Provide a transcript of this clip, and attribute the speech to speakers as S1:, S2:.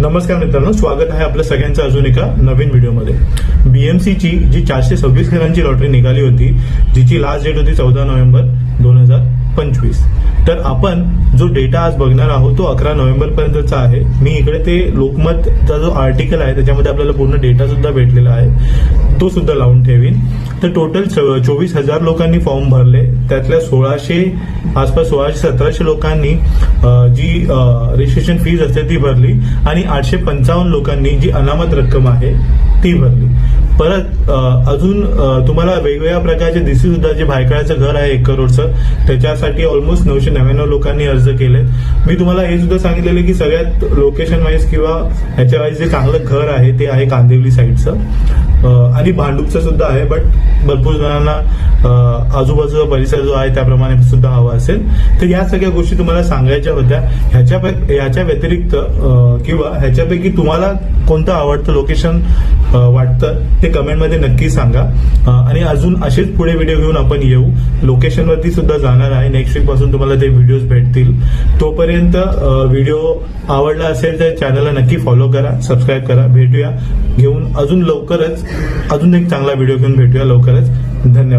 S1: नमस्कार मित्रांनो स्वागत आहे आपल्या सगळ्यांचं अजून एका नवीन व्हिडिओमध्ये. बीएमसीची जी चारशे सव्वीस खेळांची लॉटरी निघाली होती जिची लास्ट डेट होती चौदा नोव्हेंबर दोन हजार पंचवीस. तर आपण जो डेटा आज बघणार आहोत तो अकरा नोव्हेंबर पर्यंतचा आहे. मी इकडे ते लोकमतचा जो आर्टिकल आहे त्याच्यामध्ये आपल्याला पूर्ण डेटा सुद्धा भेटलेला आहे. तो सुद्धा लावून ठेवीन. तर टोटल चोवीस हजार लोकांनी फॉर्म भरले. त्यातल्या सोळाशे आसपास सोळाशे सतराशे लोकांनी जी रजिस्ट्रेशन फीज असते ती भरली. आणि आठशे पंचावन्न लोकांनी जी अनामत रक्कम आहे ती भरली. परत अजून तुम्हाला वेगवेगळ्या प्रकारचे दिसी सुद्धा जे भायखळ्याचं घर आहे एक करोडचं त्याच्यासाठी ऑलमोस्ट नऊशे नव्याण्णव लोकांनी अर्ज केले मी तुम्हाला हे सुद्धा सांगितलेलं की सगळ्यात लोकेशन वाईज किंवा ह्याच्या वाईज जे चांगलं घर आहे ते आहे कांदिवली साईडचं आणि भांडूपचं सुद्धा आहे बट भरपूर जणांना आजूबाजूचा परिसर जो आहे त्याप्रमाणे सुद्धा हवा असेल. तर या सगळ्या गोष्टी तुम्हाला सांगायच्या होत्या. ह्याच्या ह्याच्या व्यतिरिक्त किंवा ह्याच्यापैकी तुम्हाला कोणतं आवडतं लोकेशन वाटतं ते कमेंटमध्ये नक्की सांगा. आणि अजून असेच पुढे व्हिडिओ घेऊन आपण येऊ. लोकेशनवरती सुद्धा जाणार आहे. नेक्स्ट वीकपासून तुम्हाला ते व्हिडिओज भेटतील. तोपर्यंत व्हिडिओ आवडला असेल तर चॅनलला नक्की फॉलो करा सबस्क्राईब करा भेटूया. घेऊन अजून लवकरच अजून एक चांगला व्हिडिओ घेऊन भेटूया लवकरच. धन्यवाद.